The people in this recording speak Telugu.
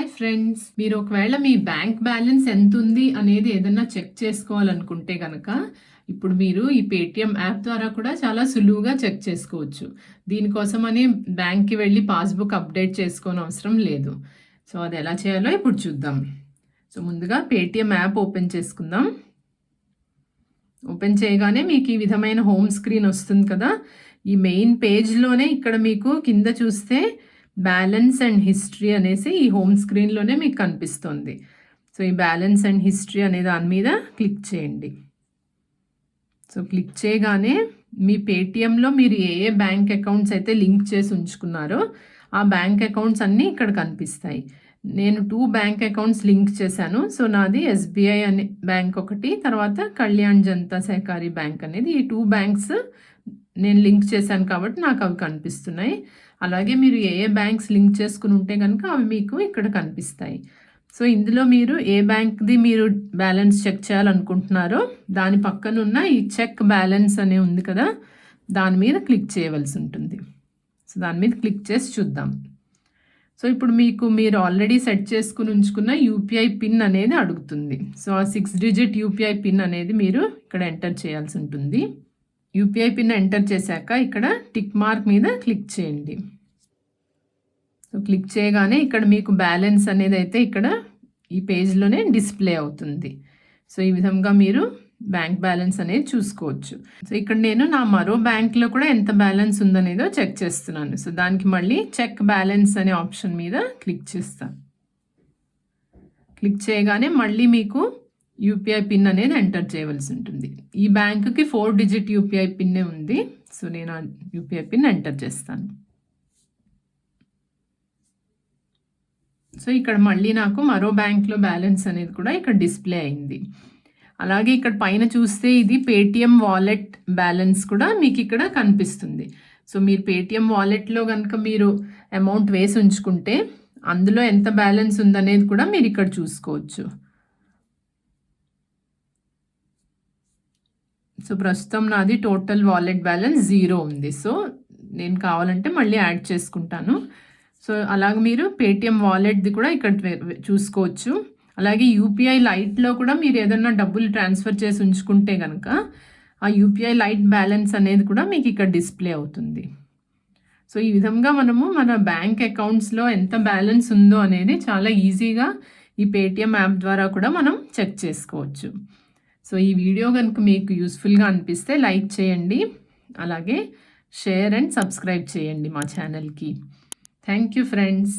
హాయ్ ఫ్రెండ్స్ మీరు ఒకవేళ మీ బ్యాంక్ బ్యాలెన్స్ ఎంత ఉంది అనేది ఏదన్నా చెక్ చేసుకోవాలనుకుంటే కనుక ఇప్పుడు మీరు ఈ పేటిఎం యాప్ ద్వారా కూడా చాలా సులువుగా చెక్ చేసుకోవచ్చు. దీనికోసమని బ్యాంక్కి వెళ్ళి పాస్బుక్ అప్డేట్ చేసుకోని అవసరం లేదు. సో అది ఎలా చేయాలో ఇప్పుడు చూద్దాం. సో ముందుగా పేటిఎం యాప్ ఓపెన్ చేసుకుందాం. ఓపెన్ చేయగానే మీకు ఈ విధమైన హోమ్ స్క్రీన్ వస్తుంది కదా. ఈ మెయిన్ పేజ్లోనే ఇక్కడ మీకు కింద చూస్తే బ్యాలెన్స్ అండ్ హిస్టరీ అనేసి ఈ హోమ్ స్క్రీన్లోనే మీకు కనిపిస్తుంది. సో ఈ బ్యాలెన్స్ అండ్ హిస్టరీ అనే దాని మీద క్లిక్ చేయండి. సో క్లిక్ చేయగానే మీ పేటిఎంలో మీరు ఏ ఏ బ్యాంక్ అకౌంట్స్ అయితే లింక్ చేసి ఉంచుకున్నారో ఆ బ్యాంక్ అకౌంట్స్ అన్నీ ఇక్కడ కనిపిస్తాయి. నేను టూ బ్యాంక్ అకౌంట్స్ లింక్ చేశాను. సో నాది ఎస్బీఐ అనే బ్యాంక్ ఒకటి తర్వాత కళ్యాణ్ జనతా సహకారీ బ్యాంక్ అనేది ఈ టూ బ్యాంక్స్ నేను లింక్ చేశాను కాబట్టి నాకు అవి కనిపిస్తున్నాయి. అలాగే మీరు ఏ ఏ బ్యాంక్స్ లింక్ చేసుకుని ఉంటే కనుక అవి మీకు ఇక్కడ కనిపిస్తాయి. సో ఇందులో మీరు ఏ బ్యాంక్ది మీరు బ్యాలెన్స్ చెక్ చేయాలనుకుంటున్నారో దాని పక్కన ఉన్న ఈ చెక్ బ్యాలెన్స్ అనే ఉంది కదా దాని మీద క్లిక్ చేయవలసి ఉంటుంది. సో దాని మీద క్లిక్ చేసి చూద్దాం. సో ఇప్పుడు మీకు మీరు ఆల్రెడీ సెట్ చేసుకుని ఉంచుకున్న యూపీఐ పిన్ అనేది అడుగుతుంది. సో ఆ సిక్స్ డిజిట్ యూపీఐ పిన్ అనేది మీరు ఇక్కడ ఎంటర్ చేయాల్సి ఉంటుంది. యూపీఐ పిన్ ఎంటర్ చేశాక ఇక్కడ టిక్ మార్క్ మీద క్లిక్ చేయండి. సో క్లిక్ చేయగానే ఇక్కడ మీకు బ్యాలెన్స్ అనేది అయితే ఇక్కడ ఈ పేజ్లోనే డిస్ప్లే అవుతుంది. సో ఈ విధంగా మీరు బ్యాంక్ బ్యాలెన్స్ అనేది చూసుకోవచ్చు. సో ఇక్కడ నేను నా మరో బ్యాంక్లో కూడా ఎంత బ్యాలెన్స్ ఉందనేదో చెక్ చేస్తున్నాను. సో దానికి మళ్ళీ చెక్ బ్యాలెన్స్ అనే ఆప్షన్ మీద క్లిక్ చేస్తాను క్లిక్ చేయగానే మళ్ళీ మీకు యూపీఐ పిన్ అనేది ఎంటర్ చేయవలసి ఉంటుంది. ఈ బ్యాంకుకి ఫోర్ డిజిట్ యూపీఐ పిన్నే ఉంది. సో నేను ఆ యూపీఐ పిన్ ఎంటర్ చేస్తాను. సో ఇక్కడ మళ్ళీ నాకు మరో బ్యాంక్లో బ్యాలెన్స్ అనేది కూడా ఇక్కడ డిస్ప్లే అయింది. అలాగే ఇక్కడ పైన చూస్తే ఇది పేటిఎం వాలెట్ బ్యాలెన్స్ కూడా మీకు ఇక్కడ కనిపిస్తుంది. సో మీరు పేటిఎం వాలెట్లో కనుక మీరు అమౌంట్ వేసి ఉంచుకుంటే అందులో ఎంత బ్యాలెన్స్ ఉందనేది కూడా మీరు ఇక్కడ చూసుకోవచ్చు. సో ప్రస్తుతం నాది టోటల్ వాలెట్ బ్యాలెన్స్ జీరో ఉంది. సో నేను కావాలంటే మళ్ళీ యాడ్ చేసుకుంటాను. సో అలాగే మీరు పేటిఎం వాలెట్ది కూడా ఇక్కడ చూసుకోవచ్చు. అలాగే యూపీఐ లైట్లో కూడా మీరు ఏదన్నా డబ్బులు ట్రాన్స్ఫర్ చేసి ఉంచుకుంటే కనుక ఆ యూపీఐ లైట్ బ్యాలెన్స్ అనేది కూడా మీకు ఇక్కడ డిస్ప్లే అవుతుంది. సో ఈ విధంగా మనము మన బ్యాంక్ అకౌంట్స్లో ఎంత బ్యాలెన్స్ ఉందో అనేది చాలా ఈజీగా ఈ పేటిఎం యాప్ ద్వారా కూడా మనం చెక్ చేసుకోవచ్చు. సో ఈ వీడియో కనుక మీకు యూస్ఫుల్గా అనిపిస్తే లైక్ చేయండి. అలాగే షేర్ అండ్ సబ్స్క్రైబ్ చేయండి మా ఛానల్కి. Thank you friends.